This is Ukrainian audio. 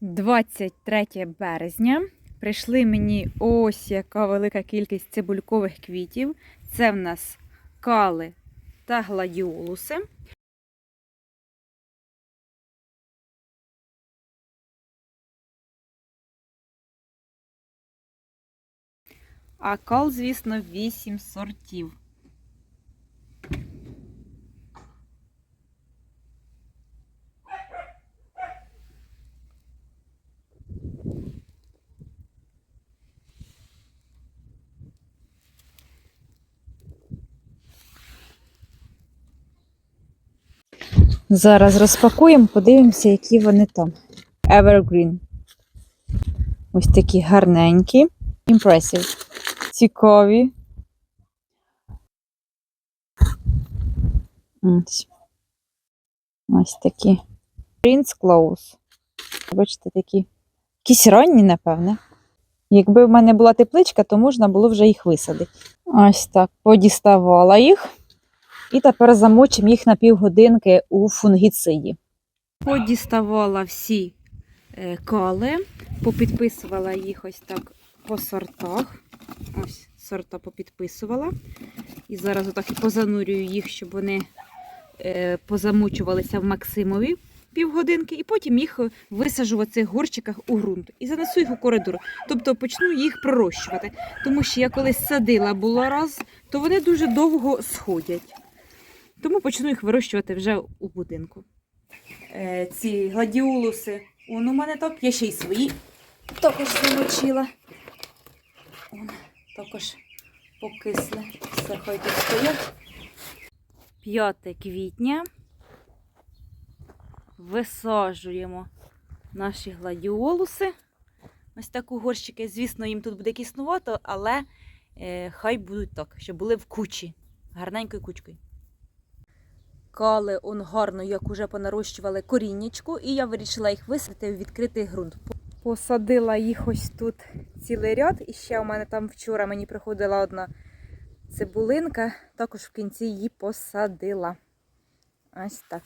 23 березня. Прийшли мені ось яка велика кількість цибулькових квітів. Це в нас кали та гладіолуси. А кал, звісно, 8 сортів. Зараз розпакуємо, подивимося, які вони там. Evergreen. Ось такі гарненькі. Impressive. Цікаві. Ось. Ось такі. Prince Close. Бачите, такі. Якісь ранні, напевне. Якби в мене була тепличка, то можна було вже їх висадити. Ось так. Подіставала їх. І тепер замочимо їх на півгодинки у фунгіциді. Подіставала всі е, кали, попідписувала їх ось так по сортах. Ось сорта попідписувала. І зараз отак і позанурюю їх, щоб вони е, позамочувалися в Максимові півгодинки, і потім їх висажу в цих горщиках у ґрунт і занесу їх у коридор. Тобто почну їх пророщувати. Тому що я колись садила було раз, то вони дуже довго сходять. Тому почну їх вирощувати вже у будинку. Е, ці гладіолуси, он у мене так, я ще й свої також замочила. Он, також покисли. Все, хай тут стоять. 5 квітня. Висаджуємо наші гладіолуси. Ось так у горщики. Звісно, їм тут буде киснувато, але е, хай будуть так, щоб були в кучі, гарненькою кучкою. Кали он гарно, як уже понарощували коріннячку, і я вирішила їх висадити в відкритий ґрунт. Посадила їх ось тут цілий ряд, і ще у мене там вчора мені приходила одна цибулинка, також в кінці її посадила. Ось так.